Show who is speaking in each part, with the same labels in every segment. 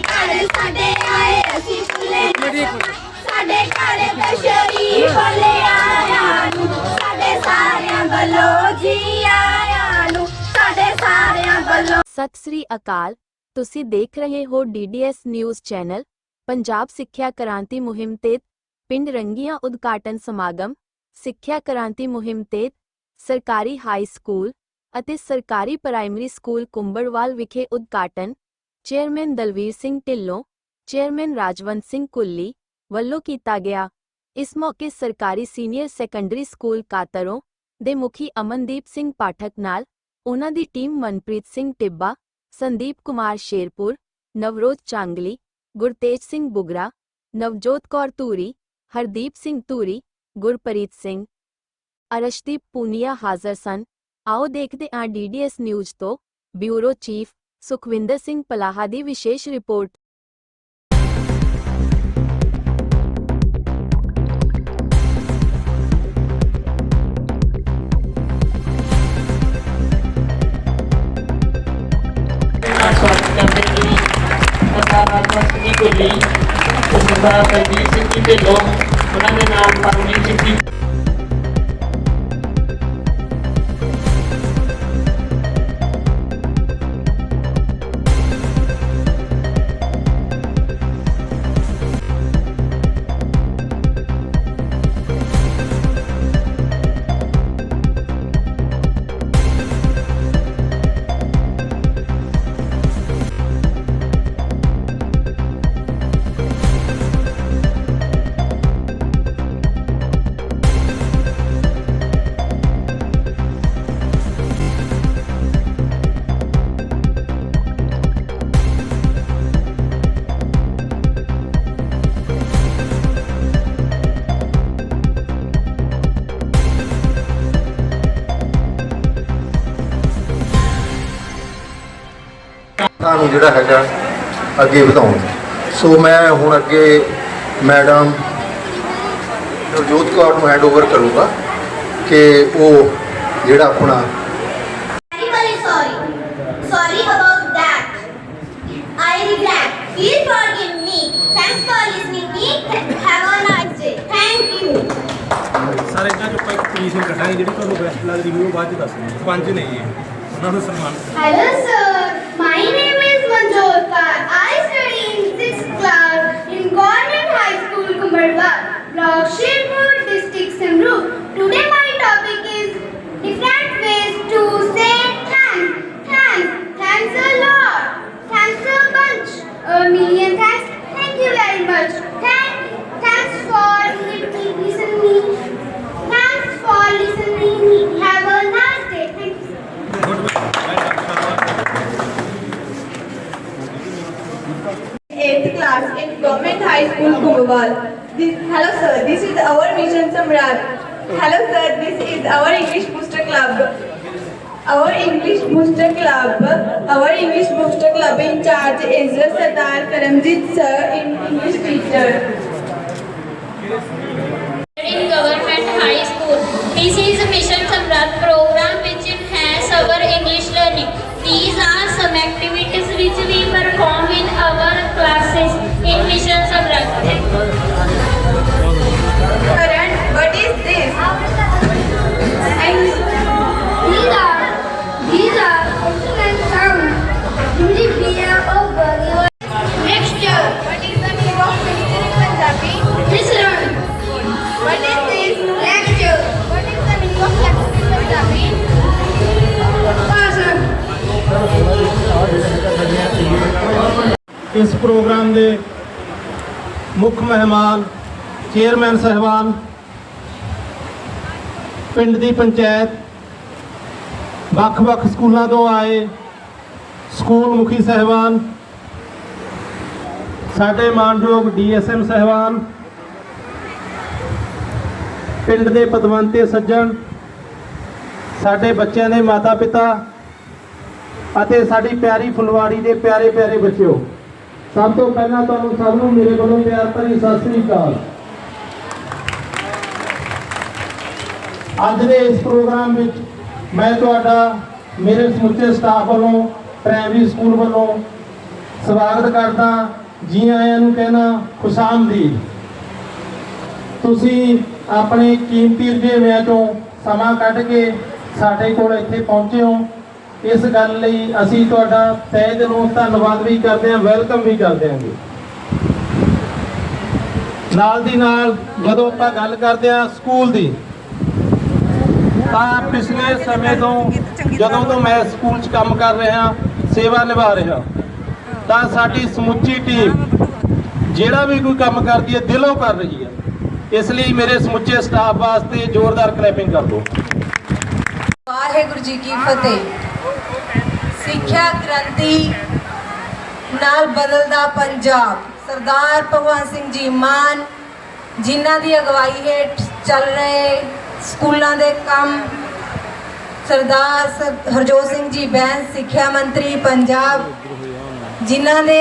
Speaker 1: ਘਰ ਸਾਡੇ ਆਏ ਅਸੀਂ ਫੁੱਲੇ ਸਾਡੇ ਘਰ ਕਸ਼ਰੀ ਫੁੱਲੇ ਆਇਆ ਨੂੰ ਸਾਡੇ ਸਾਰਿਆਂ ਵੱਲੋਂ ਜੀ ਆਇਆਂ ਨੂੰ ਸਾਡੇ ਸਾਰਿਆਂ ਵੱਲੋਂ।
Speaker 2: ਸਤਿ ਸ੍ਰੀ ਅਕਾਲ। ਤੁਸੀਂ ਦੇਖ ਰਹੇ ਹੋ ਡੀਡੀਐਸ ਨਿਊਜ਼ ਚੈਨਲ ਪੰਜਾਬ ਸਿੱਖਿਆ ਕ੍ਰਾਂਤੀ ਮੁਹਿੰਮ ਤਹਿਤ ਪਿੰਡ ਰੰਗੀਆਂ ਉਦਘਾਟਨ ਸਮਾਗਮ ਸਿੱਖਿਆ ਕ੍ਰਾਂਤੀ ਮੁਹਿੰਮ ਤਹਿਤ ਸਰਕਾਰੀ ਹਾਈ ਸਕੂਲ ਅਤੇ ਸਰਕਾਰੀ ਪ੍ਰਾਇਮਰੀ ਸਕੂਲ ਕੁੰਬੜਵਾਲ ਵਿਖੇ ਉਦਘਾਟਨ ਚੇਅਰਮੈਨ ਦਲਵੀਰ ਸਿੰਘ ਢਿੱਲੋਂ, ਚੇਅਰਮੈਨ ਰਾਜਵੰਤ ਸਿੰਘ ਕੁੱਲੀ ਵੱਲੋਂ ਕੀਤਾ ਗਿਆ। ਇਸ ਮੌਕੇ ਸਰਕਾਰੀ ਸੀਨੀਅਰ ਸੈਕੰਡਰੀ ਸਕੂਲ ਕਾਤਰੋਂ ਦੇ ਮੁਖੀ ਅਮਨਦੀਪ ਸਿੰਘ ਪਾਠਕ ਨਾਲ ਉਹਨਾਂ ਦੀ ਟੀਮ ਮਨਪ੍ਰੀਤ ਸਿੰਘ ਟਿੱਬਾ, ਸੰਦੀਪ ਕੁਮਾਰ ਸ਼ੇਰਪੁਰ, ਨਵਰੋਜ ਚਾਂਗਲੀ, ਗੁਰਤੇਜ ਸਿੰਘ ਬੁਗਰਾ, ਨਵਜੋਤ ਕੌਰ ਧੂਰੀ, ਹਰਦੀਪ ਸਿੰਘ ਧੂਰੀ, ਗੁਰਪ੍ਰੀਤ ਸਿੰਘ, ਅਰਸ਼ਦੀਪ ਪੂਨੀਆ ਹਾਜ਼ਰ ਸਨ। ਆਓ ਦੇਖਦੇ ਹਾਂ ਡੀਡੀਐਸ ਨਿਊਜ਼ ਤੋਂ ਬਿਊਰੋ ਚੀਫ ਸੁਖਵਿੰਦਰ ਸਿੰਘ ਪਲਾਹਾ ਦੀ ਵਿਸ਼ੇਸ਼ ਰਿਪੋਰਟ।
Speaker 3: ਸਰਦਾਰ ਰਾਜਵੰਤ ਸਿੰਘ ਜੀ ਕੋਲੀ ਤੇ ਉਹਨਾਂ ਦੇ ਨਾਲ ਪਰਮਜੀਤ ਸਿੰਘ ਜੀ
Speaker 4: ਤੁਹਾਨੂੰ ਜਿਹੜਾ ਹੈਗਾ ਅੱਗੇ ਵਧਾਉਣ ਸੋ ਮੈਂ ਹੁਣ ਅੱਗੇ ਮੈਡਮ ਨਵਜੋਤ ਕੌਰ ਨੂੰ ਹੈਂਡਓਵਰ ਕਰੂੰਗਾ ਕਿ ਉਹ ਜਿਹੜਾ ਆਪਣਾ.
Speaker 1: Please forgive me. Thanks for listening me. Have a nice day. Thank you.
Speaker 5: Sir ਇਹਨਾਂ ਚੋਂ ਆਪਾਂ ਇੱਕ ਪੁਲਿਸ ਨੂੰ ਕੱਢਾਂਗੇ ਜਿਹੜੀ ਤੁਹਾਨੂੰ ਬੈਸਟ ਲੱਗਦੀ ਉਹ ਬਾਅਦ ਚ ਦੱਸਣੀ ਪੰਜ ਨੇ ਜੀ। ਉਹਨਾਂ ਨੂੰ ਸਨਮਾਨ
Speaker 1: Hello sir.
Speaker 6: This, hello sir, this is our Mission Samrat. Hello sir, this is our English Booster Club. Our English Booster Club, our English Booster Club in charge is Sardar Karamjit sir, English teacher.
Speaker 5: ਇਸ programme ਦੇ ਮੁੱਖ ਮਹਿਮਾਨ, chairman ਸਹਿਬਾਨ, ਪਿੰਡ ਦੀ ਪੰਚਾਇਤ, ਵੱਖ-ਵੱਖ ਸਕੂਲਾਂ ਤੋਂ ਆਏ ਸਕੂਲ ਮੁਖੀ ਸਹਿਬਾਨ, ਸਾਡੇ ਮਾਨਯੋਗ ਡੀਐਸਐਮ ਸਹਿਬਾਨ, ਪਿੰਡ ਦੇ ਪਦਵੰਤੇ ਸੱਜਣ, ਸਾਡੇ ਬੱਚਿਆਂ ਦੇ ਮਾਤਾ-ਪਿਤਾ ਅਤੇ ਸਾਡੀ ਪਿਆਰੀ ਫੁਲਵਾੜੀ ਦੇ ਪਿਆਰੇ ਪਿਆਰੇ ਬੱਚਿਓ। ਸਭ ਤੋਂ ਪਹਿਲਾਂ ਤੁਹਾਨੂੰ ਸਭ ਨੂੰ ਮੇਰੇ ਵੱਲੋਂ ਪਿਆਰ ਭਰੀ ਸਤਿ ਸ੍ਰੀ ਅਕਾਲ। ਅੱਜ ਦੇ ਇਸ ਪ੍ਰੋਗਰਾਮ ਵਿੱਚ ਮੈਂ ਤੁਹਾਡਾ, ਮੇਰੇ ਸਮੁੱਚੇ ਸਟਾਫ ਵੱਲੋਂ ਪ੍ਰਾਇਮਰੀ ਸਕੂਲ ਵੱਲੋਂ ਸਵਾਗਤ ਕਰਦਾ, ਜੀ ਆਇਆਂ ਨੂੰ ਕਹਿਣਾ ਖੁਸ਼ਾਮਦੀਦ। ਤੁਸੀਂ ਆਪਣੇ ਕੀਮਤੀ ਰੁਝੇਵਿਆਂ ਤੋਂ ਸਮਾਂ ਕੱਢ ਕੇ ਸਾਡੇ ਕੋਲ ਇੱਥੇ ਪਹੁੰਚੇ ਹੋ। ਇਸ ਗੱਲ ਲਈ ਅਸੀਂ ਤੁਹਾਡਾ ਤਹਿ ਦਿਲੋਂ ਧੰਨਵਾਦ ਵੀ ਕਰਦੇ ਹਾਂ ਵੈਲਕਮ ਵੀ ਕਰਦੇ ਹਾਂ ਜੀ। ਨਾਲ ਦੀ ਨਾਲ ਜਦੋਂ ਆਪਾਂ ਗੱਲ ਕਰਦੇ ਹਾਂ ਸਕੂਲ ਦੀ, ਤਾਂ ਪਿਛਲੇ ਸਮੇਂ ਤੋਂ ਜਦੋਂ ਤੋਂ ਮੈਂ ਸਕੂਲ 'ਚ ਕੰਮ ਕਰ ਰਿਹਾ, ਸੇਵਾ ਨਿਭਾ ਰਿਹਾ, ਤਾਂ ਸਾਡੀ ਸਮੁੱਚੀ ਟੀਮ ਜਿਹੜਾ ਵੀ ਕੋਈ ਕੰਮ ਕਰਦੀ ਹੈ, ਦਿਲੋਂ ਕਰ ਰਹੀ ਹੈ। ਇਸ ਲਈ ਮੇਰੇ ਸਮੁੱਚੇ ਸਟਾਫ ਵਾਸਤੇ ਜ਼ੋਰਦਾਰ ਕਲੈਪਿੰਗ ਕਰ ਦਿਓ।
Speaker 7: ਵਾਹਿਗੁਰੂ ਜੀ ਕੀ ਫਤਿਹ। ਸਿੱਖਿਆ ਕ੍ਰਾਂਤੀ ਨਾਲ ਬਦਲਦਾ ਪੰਜਾਬ। ਸਰਦਾਰ ਭਗਵੰਤ ਸਿੰਘ ਜੀ ਮਾਨ ਜਿਨ੍ਹਾਂ ਦੀ ਅਗਵਾਈ ਹੇਠ ਚੱਲ ਰਹੇ ਸਕੂਲਾਂ ਦੇ ਕੰਮ, ਸਰਦਾਰ ਹਰਜੋਤ ਸਿੰਘ ਜੀ ਬੈਂਸ ਸਿੱਖਿਆ ਮੰਤਰੀ ਪੰਜਾਬ, ਜਿਨ੍ਹਾਂ ਨੇ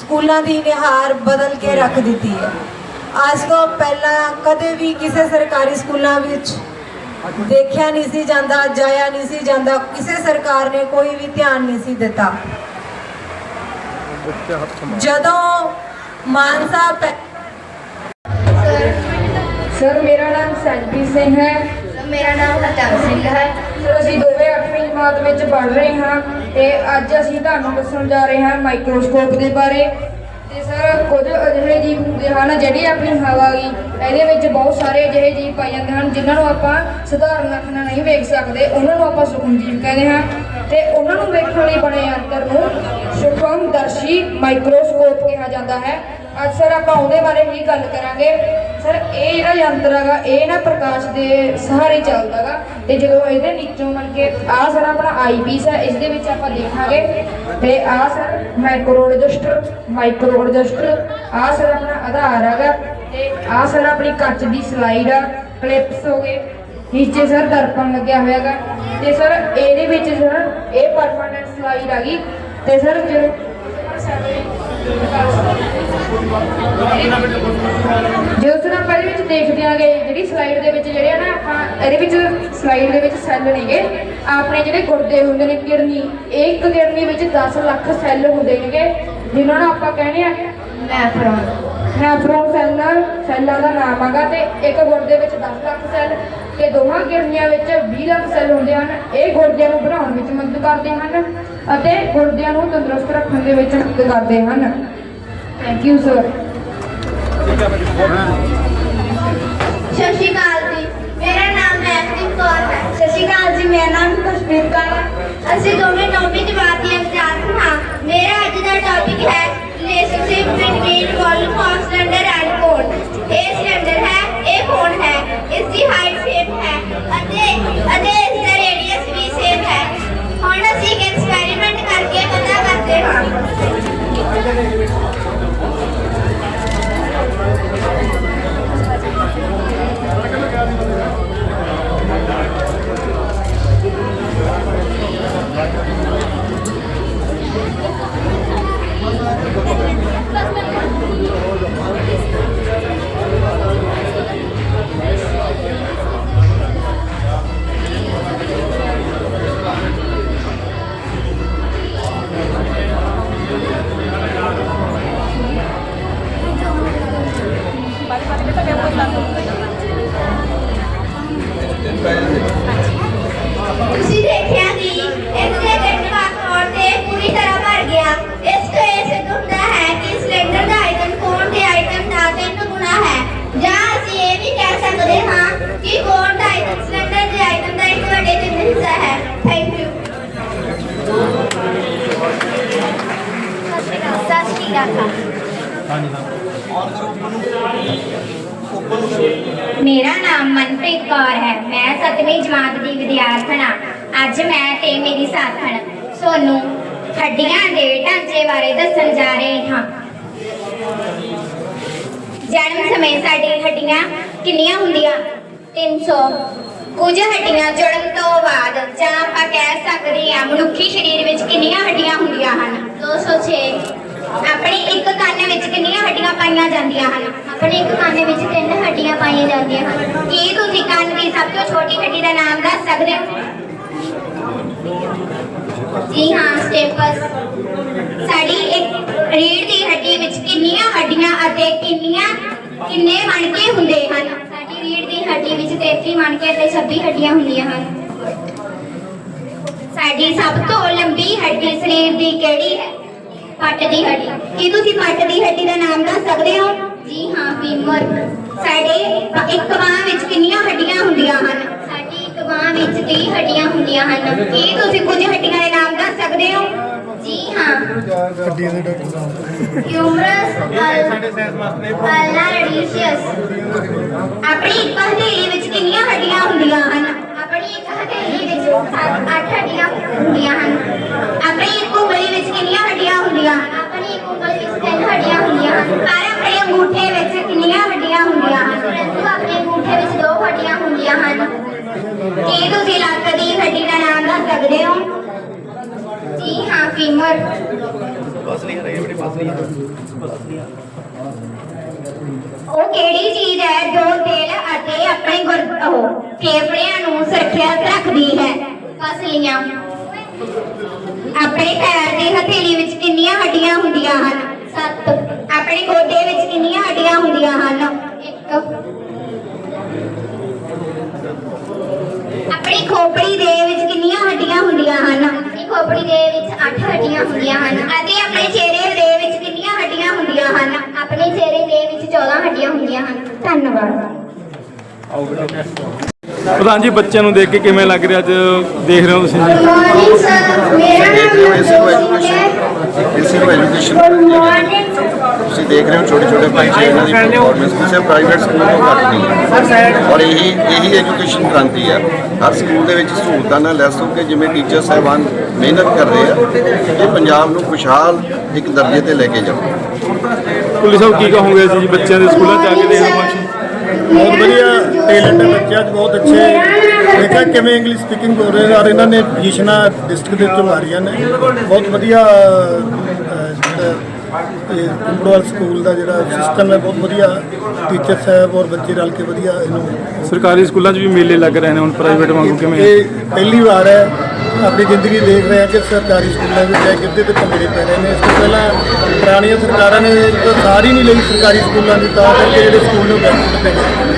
Speaker 7: ਸਕੂਲਾਂ ਦੀ ਨਿਹਾਰ ਬਦਲ ਕੇ ਰੱਖ ਦਿੱਤੀ ਹੈ। ਅੱਜ ਤੋਂ ਪਹਿਲਾਂ ਕਦੇ ਵੀ ਕਿਸੇ ਸਰਕਾਰੀ ਸਕੂਲਾਂ ਵਿੱਚ ਦੇਖਿਆ ਨਹੀਂ ਸੀ ਜਾਂਦਾ ਜਾਇਆ ਨਹੀਂ ਸੀ ਜਾਂਦਾ ਕਿਸੇ ਸਰਕਾਰ ਨੇ ਕੋਈ ਵੀ ਧਿਆਨ ਨਹੀਂ ਸੀ ਦਿੱਤਾ। ਜਦੋਂ ਮਾਨ ਸਾਹਿਬ
Speaker 8: ਸਰ ਮੇਰਾ ਨਾਮ ਸੈਲਪੀ ਸਿੰਘ ਹੈ।
Speaker 6: ਮੇਰਾ ਨਾਮ ਹਰਚੰਦ ਸਿੰਘ ਹੈ।
Speaker 8: ਸਰ ਅਸੀਂ ਦੋਵੇਂ 8ਵੀਂ ਜਮਾਤ ਵਿੱਚ ਪੜ੍ਹ ਰਹੇ ਹਾਂ ਤੇ ਅੱਜ ਅਸੀਂ ਤੁਹਾਨੂੰ ਦੱਸਣ ਜਾ ਰਹੇ ਹਾਂ ਮਾਈਕਰੋਸਕੋਪ ਦੇ ਬਾਰੇ। ਤੇ ਸਰ ਕੁਝ ਅਜਿਹੇ ਜੀਵ ਹੁੰਦੇ ਹਨ, ਜਿਹੜੀ ਆਪਣੀ ਹਵਾ ਗਈ ਇਹਦੇ ਵਿੱਚ ਬਹੁਤ ਸਾਰੇ ਅਜਿਹੇ ਜੀਵ ਪਾਏ ਜਾਂਦੇ ਹਨ, ਜਿਨ੍ਹਾਂ ਨੂੰ ਆਪਾਂ ਸਧਾਰਨ ਅੱਖ ਨਾਲ ਨਹੀਂ ਵੇਖ ਸਕਦੇ, ਉਹਨਾਂ ਨੂੰ ਆਪਾਂ ਸੂਖਮ ਜੀਵ ਕਹਿੰਦੇ ਹਾਂ। ਤੇ ਉਹਨਾਂ ਨੂੰ ਵੇਖਣ ਲਈ ਬਣੇ ਯੰਤਰ ਨੂੰ ਸੂਖਮਦਰਸ਼ੀ ਮਾਈਕਰੋਸਕੋਪ ਕਿਹਾ ਜਾਂਦਾ ਹੈ। ਅੱਜ ਸਰ, ਆਪਾਂ ਉਹਦੇ ਬਾਰੇ ਹੀ ਗੱਲ ਕਰਾਂਗੇ। ਸਰ, ਇਹ ਜਿਹੜਾ ਯੰਤਰ ਹੈਗਾ, ਇਹ ਨਾ ਪ੍ਰਕਾਸ਼ ਦੇ ਸਹਾਰੇ ਚੱਲਦਾ ਹੈਗਾ ਤੇ ਜਦੋਂ ਇਹਦੇ ਨੀਚੋਂ ਮਤਲਬ ਕਿ ਆਹ ਸਰ, ਆਪਣਾ ਆਈਪੀਸ ਹੈ, ਇਸ ਦੇ ਵਿੱਚ ਆਪਾਂ ਦੇਖਾਂਗੇ। ਤੇ ਆਹ sir micro register micro register ਆਹ ਸਰ, ਆਪਣਾ ਆਧਾਰ ਹੈਗਾ। ਤੇ ਆਹ ਸਰ, ਆਪਣੀ ਕੱਚ ਦੀ ਸਲਾਈਡ ਆ ਕਲਿੱਪਸ ਹੋ ਗਏ। ਨੀਚੇ ਸਰ, ਦਰਪਣ ਲੱਗਿਆ ਹੋਇਆ ਹੈਗਾ। ਤੇ ਸਰ, ਇਹਦੇ ਵਿੱਚ ਸਰ, ਇਹ ਪਰਮਾਨੈਂਟ ਸਲਾਈਡ ਆ ਗਈ ਤੇ ਸਰ ਜਦੋਂ ਜਦੋਂ ਸਰ ਆਪਾਂ ਇਹਦੇ ਵਿੱਚ ਦੇਖਦੇ ਆਂਗੇ ਜਿਹੜੀ ਸਲਾਈਡ ਦੇ ਵਿੱਚ ਜਿਹੜੇ ਆ ਨਾ ਆਪਾਂ ਇਹਦੇ ਵਿੱਚ ਸਲਾਈਡ ਦੇ ਵਿੱਚ ਸੈੱਲ ਨੇਗੇ ਆਪਣੇ ਜਿਹੜੇ ਗੁਰਦੇ ਹੁੰਦੇ ਨੇ ਇਹ ਇੱਕ ਕਿਡਨੀ ਵਿੱਚ 10 ਲੱਖ ਸੈੱਲ ਹੁੰਦੇ ਨੇਗੇ ਜਿਨ੍ਹਾਂ ਨੂੰ ਆਪਾਂ ਕਹਿੰਦੇ ਆ ਨੈਫਰੋਨ। ਨੈਫਰੋਨ ਸੈੱਲ ਸੈੱਲਾਂ ਦਾ ਨਾਮ ਹੈਗਾ ਤੇ ਇੱਕ ਗੁਰਦੇ ਵਿੱਚ 10 ਲੱਖ ਸੈੱਲ ਤੇ ਦੋਹਾਂ ਕਿਡਨੀਆਂ ਵਿੱਚ 20 ਲੱਖ ਸੈੱਲ ਹੁੰਦੇ ਹਨ। ਇਹ ਗੁਰਦਿਆਂ ਨੂੰ ਬਣਾਉਣ ਵਿੱਚ ਮਦਦ ਕਰਦੇ ਹਨ। ਅਤੇ ਗੁਰਦਿਆਂ ਨੂੰ ਤੰਦਰੁਸਤ ਰੱਖਣ ਦੇ ਵਿੱਚ ਮਦਦ ਕਰਦੇ ਹਨ। ਥੈਂਕ ਯੂ ਸਰ
Speaker 6: ਸਤਿ ਸ਼੍ਰੀ ਅਕਾਲ ਜੀ। ਮੇਰਾ ਨਾਮ ਮੈਥਿਕ ਕੌਰ ਹੈ। ਸਤਿ ਸ਼੍ਰੀ ਅਕਾਲ ਜੀ, ਮੇਰਾ ਨਾਮ ਕਸ਼ਮੀਰ ਕੌਰ ਹੈ। ਅਸੀਂ ਦੋਵੇਂ ਨੌਵੀਂ ਜਮਾਤ ਦੀਆਂ ਵਿਦਿਆਰਥੀ ਹਾਂ। ਮੇਰਾ ਅੱਜ ਦਾ ਟੌਪਿਕ ਹੈ ਰਿਲੇਸ਼ਨਸ਼ਿਪ ਬਿਟਵੀਨ ਵੋਲੂਮ
Speaker 1: ਮੇਰਾ ਨਾਮ ਮਨਪ੍ਰੀਤ ਕੌਰ ਹੈ। ਮੈਂ 7ਵੀਂ ਜਮਾਤ ਦੀ ਵਿਦਿਆਰਥਣ ਹਾਂ। ਅੱਜ ਮੈਂ ਤੇ ਮੇਰੀ ਸਾਥਣ ਸੋਨੂੰ ਹੱਡੀਆਂ ਦੇ ਢਾਂਚੇ ਬਾਰੇ ਦੱਸਣ ਜਾ ਰਹੇ ਹਾਂ। ਜਨਮ ਸਮੇਂ ਸਾਡੀ ਹੱਡੀਆਂ ਕਿੰਨੀਆਂ ਹੁੰਦੀਆਂ? 300 ਕੁਝ ਹੱਡੀਆਂ ਜੁੜਨ ਤੋਂ ਬਾਅਦ ਜਾਂ ਆਪਾਂ ਕਹਿ ਸਕਦੇ ਹਾਂ ਮਨੁੱਖੀ ਸਰੀਰ ਵਿੱਚ ਕਿੰਨੀਆਂ ਹੱਡੀਆਂ ਹੁੰਦੀਆਂ ਹਨ? 206 ਆਪਣੇ ਇੱਕ ਕੰਨ ਵਿੱਚ ਕਿੰਨੀਆਂ ਹੱਡੀਆਂ ਪਾਈਆਂ ਜਾਂਦੀਆਂ ਹਨ? ਆਪਣੇ ਇੱਕ ਕੰਨ ਵਿੱਚ ਤਿੰਨ ਹੱਡੀਆਂ ਪਾਈਆਂ ਜਾਂਦੀਆਂ ਹਨ। ਕੀ ਤੁਸੀਂ ਕੰਨ ਦੀ ਸਭ ਤੋਂ ਛੋਟੀ ਹੱਡੀ ਦਾ ਨਾਮ ਦੱਸ ਸਕਦੇ ਹੋ? ਜੀ ਹਾਂ ਸਟੇਪਸ ਸਾਡੀ ਇੱਕ ਰੀੜ ਦੀ ਹੱਡੀ ਵਿੱਚ ਕਿੰਨੀਆਂ ਹੱਡੀਆਂ ਅਤੇ ਕਿੰਨੀਆਂ, ਕਿੰਨੇ ਮਣਕੇ ਹੁੰਦੇ ਹਨ? ਸਾਡੀ ਰੀੜ ਦੀ ਹੱਡੀ ਵਿੱਚ 33 ਮਣਕੇ ਅਤੇ 26 ਹੱਡੀਆਂ ਹੁੰਦੀਆਂ ਹਨ। ਸਾਡੀ ਸਭ ਤੋਂ ਲੰਬੀ ਹੱਡੀ ਸਰੀਰ ਦੀ ਕਿਹੜੀ ਹੈ? ਪੱਟ ਦੀ ਹੱਡੀ। ਕੀ ਤੁਸੀਂ ਪੱਟ ਦੀ ਹੱਡੀ ਦਾ ਨਾਮ ਦੱਸ ਸਕਦੇ ਹੋ? ਜੀ ਹਾਂ ਫੀਮਰ ਸਾਡੇ ਇੱਕ ਬਾਹ ਵਿੱਚ ਕਿੰਨੀਆਂ ਹੱਡੀਆਂ ਹੁੰਦੀਆਂ ਹਨ? ਸਾਡੀ ਇੱਕ ਬਾਹ ਵਿੱਚ 30 ਹੱਡੀਆਂ ਹੁੰਦੀਆਂ ਹਨ। ਕੀ ਤੁਸੀਂ ਕੁਝ ਹੱਡੀਆਂ ਦੇ ਨਾਮ ਦੱਸ ਸਕਦੇ ਹੋ? ਜੀ ਹਾਂ। ਹੱਡੀਆਂ ਦੇ ਡਾਕਟਰ ਹਿਊਮਰਸ ਅਲਨਾ ਰੈਡੀਸ਼ੀਅਸ ਆਪਣੀ ਇੱਕ ਹਥੇਲੀ ਵਿੱਚ ਕਿੰਨੀਆਂ ਹੱਡੀਆਂ ਹੁੰਦੀਆਂ ਹਨ? ਆਪਣੀ ਇੱਕ ਹਥੇਲੀ ਵਿੱਚ ਸੱਤ ਅੱਠ ਹੱਡੀਆਂ ਹੁੰਦੀਆਂ ਹਨ ਆਪਣੀ ਇੱਕ ਉਂਗਲੀ ਵਿੱਚ ਕਿੰਨੀਆਂ ਹੱਡੀਆਂ ਹੁੰਦੀਆਂ ਹਨ ਆਪਣੀ ਇੱਕ ਉਂਗਲੀ ਵਿੱਚ ਤਿੰਨ ਹੱਡੀਆਂ ਹੁੰਦੀਆਂ ਹਨ ਪਰ ਆਪਣੇ ਅੰਗੂਠੇ ਵਿੱਚ ਕਿੰਨੀਆਂ ਹੱਡੀਆਂ ਹੁੰਦੀਆਂ ਹਨ ਪਰੰਤੂ ਆਪਣੇ ਅੰਗੂਠੇ ਵਿੱਚ ਦੋ ਹੱਡੀਆਂ ਹੁੰਦੀਆਂ ਹਨ ਕੀ ਤੁਸੀਂ ਲੱਕ ਦੀ ਹੱਡੀ ਦਾ ਨਾਮ ਦੱਸ ਸਕਦੇ ਹੋ? ਜੀ ਹਾਂ ਫੀਮਰ। ਉਹ ਕਿਹੜੀ ਚੀਜ਼ ਹੈ ਜੋ ਦਿਲ ਅਤੇ ਆਪਣੇ ਗੁਰ ਉਹ ਫੇਫੜਿਆਂ ਨੂੰ ਸੁਰੱਖਿਅਤ ਰੱਖਦੀ ਹੈ? ਪਸਲੀਆਂ ਆਪਣੇ ਪੈਰ ਦੀ ਹਥੇਲੀ ਵਿੱਚ ਕਿੰਨੀਆਂ ਹੱਡੀਆਂ ਹੁੰਦੀਆਂ ਹਨ? ਸੱਤ। ਆਪਣੇ ਗੋਡੇ ਵਿੱਚ ਕਿੰਨੀਆਂ ਹੱਡੀਆਂ ਹੁੰਦੀਆਂ ਹਨ? ਇੱਕ। ਆਪਣੀ ਖੋਪੜੀ ਦੇ ਵਿੱਚ ਕਿੰਨੀਆਂ ਹੱਡੀਆਂ ਹੁੰਦੀਆਂ ਹਨ? ਆਪਣੀ ਖੋਪੜੀ ਦੇ ਵਿੱਚ 8 ਹੱਡੀਆਂ ਹੁੰਦੀਆਂ ਹਨ। ਅਤੇ ਆਪਣੇ ਚਿਹਰੇ ਦੇ ਵਿੱਚ ਕਿੰਨੀਆਂ ਹੱਡੀਆਂ ਹੁੰਦੀਆਂ ਹਨ? ਆਪਣੇ ਚਿਹਰੇ ਦੇ ਵਿੱਚ 14 ਹੱਡੀਆਂ ਹੁੰਦੀਆਂ ਹਨ। ਧੰਨਵਾਦ।
Speaker 9: ਪ੍ਰਧਾਨ ਜੀ ਬੱਚਿਆਂ ਨੂੰ ਦੇਖ ਕੇ ਕਿਵੇਂ ਲੱਗ ਰਿਹਾ? ਅੱਜ ਦੇਖ ਰਹੇ ਹੋ ਤੁਸੀਂ ਜੀ।
Speaker 10: ਮਾਰਨਿੰਗ ਸਰ ਮੇਰਾ ਨਾਮ
Speaker 11: ਇਸੇ ਨੂੰ ਐਜੂਕੇਸ਼ਨ ਤੁਸੀਂ ਦੇਖ ਰਹੇ ਹੋ ਛੋਟੇ ਛੋਟੇ ਬੱਚੇ ਇਹਨਾਂ ਦੀ ਪਰਫਾਰਮੈਂਸ ਕਿਸੇ ਪ੍ਰਾਈਵੇਟ ਸਕੂਲ ਤੋਂ ਘੱਟ ਨਹੀਂ। ਹੈ ਔਰ ਇਹੀ ਇਹੀ ਐਜੂਕੇਸ਼ਨ ਕ੍ਰਾਂਤੀ ਹੈ ਹਰ ਸਕੂਲ ਦੇ ਵਿੱਚ ਸਹੂਲਤਾਂ ਨਾਲ ਲੈਸ ਹੋ ਕੇ ਜਿਵੇਂ ਟੀਚਰ ਸਾਹਿਬਾਨ ਮਿਹਨਤ ਕਰ ਰਹੇ ਆ ਕਿ ਪੰਜਾਬ ਨੂੰ ਖੁਸ਼ਹਾਲ ਇੱਕ ਦਰਜੇ ਤੇ ਲੈ ਕੇ ਜਾਓ।
Speaker 9: ਕੁੱਲੀ ਸਾਹਿਬ ਕੀ ਕਹੋਗੇ ਜੀ ਬੱਚਿਆਂ ਦੇ ਸਕੂਲਾਂ 'ਚ ਆ ਕੇ ਦੇਖੋ ਫੰਕਸ਼ਨ
Speaker 12: ਬਹੁਤ ਵਧੀਆ ਟੈਲੈਂਟ ਹੈ ਬੱਚਿਆਂ 'ਚ ਬਹੁਤ ਅੱਛੇ। ਦੇਖਿਆ ਕਿਵੇਂ ਇੰਗਲਿਸ਼ ਸਪੀਕਿੰਗ ਹੋ ਰਹੇ ਔਰ ਇਹਨਾਂ ਨੇ ਪੋਜੀਸ਼ਨਾਂ ਡਿਸਟ੍ਰਿਕਟ ਦੇ ਵਿੱਚੋਂ ਆ ਰਹੀਆਂ ਨੇ। ਬਹੁਤ ਵਧੀਆ ਇਹ ਕੁੰਬੜਵਾਲ ਸਕੂਲ ਦਾ ਜਿਹੜਾ ਸਿਸਟਮ ਹੈ ਬਹੁਤ ਵਧੀਆ। ਟੀਚਰ ਸਾਹਿਬ ਔਰ ਬੱਚੇ ਰਲ ਕੇ ਵਧੀਆ ਇਹਨੂੰ
Speaker 9: ਸਰਕਾਰੀ ਸਕੂਲਾਂ 'ਚ ਵੀ ਮੇਲੇ ਲੱਗ ਰਹੇ ਨੇ ਹੁਣ ਪ੍ਰਾਈਵੇਟ ਵਾਂਗੂ ਕਿਵੇਂ?
Speaker 12: ਇਹ ਪਹਿਲੀ ਵਾਰ ਹੈ ਆਪਣੀ ਜ਼ਿੰਦਗੀ ਦੇਖ ਰਹੇ ਹਾਂ ਕਿ ਸਰਕਾਰੀ ਸਕੂਲਾਂ ਵਿੱਚ ਹੈ ਗਿੱਧੇ ਤੇ ਭੰਗੜੇ ਪੈ ਰਹੇ ਨੇ। ਇਸ ਤੋਂ ਪਹਿਲਾਂ ਪੁਰਾਣੀਆਂ ਸਰਕਾਰਾਂ ਨੇ ਤਾਂ ਸਾਰ ਨਹੀਂ ਲਈ ਸਰਕਾਰੀ ਸਕੂਲਾਂ ਦੀ ਤਾਂ ਕਰਕੇ ਜਿਹੜੇ ਸਕੂਲ ਨੂੰ ਬੈਠ ਤੇ ਗਏ।